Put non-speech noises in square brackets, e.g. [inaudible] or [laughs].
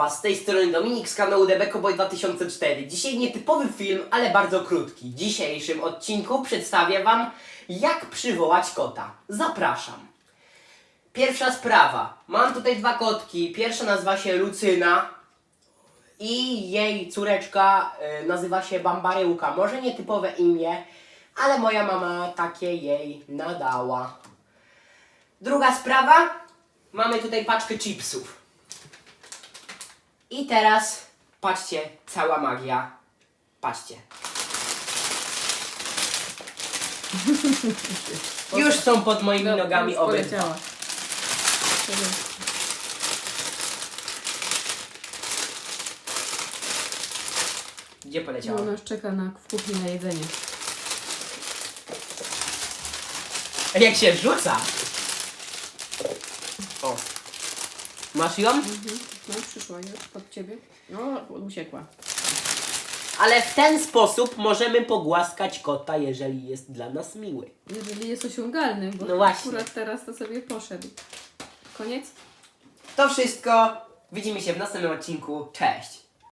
Was, z tej strony Dominik z kanału Debekoboy 2004. Dzisiaj nietypowy film, ale bardzo krótki. W dzisiejszym odcinku przedstawię Wam, jak przywołać kota. Zapraszam. Pierwsza sprawa. Mam tutaj dwa kotki. Pierwsza nazywa się Lucyna i jej córeczka y, nazywa się Bambaryłka. Może nietypowe imię, ale moja mama takie jej nadała. Druga sprawa. Mamy tutaj paczkę chipsów. I teraz patrzcie, cała magia. Patrzcie. [laughs] Już są pod moimi No, nogami już obydwa. poleciała. Gdzie poleciała? ona już czeka na, w kuchni na jedzenie. Jak się rzuca! O. Masz ją? No, przyszła już pod ciebie. No, uciekła. Ale w ten sposób możemy pogłaskać kota, jeżeli jest dla nas miły. Jeżeli jest osiągalny, bo No właśnie. akurat teraz to sobie poszedł. Koniec? To wszystko. Widzimy się w następnym odcinku. Cześć!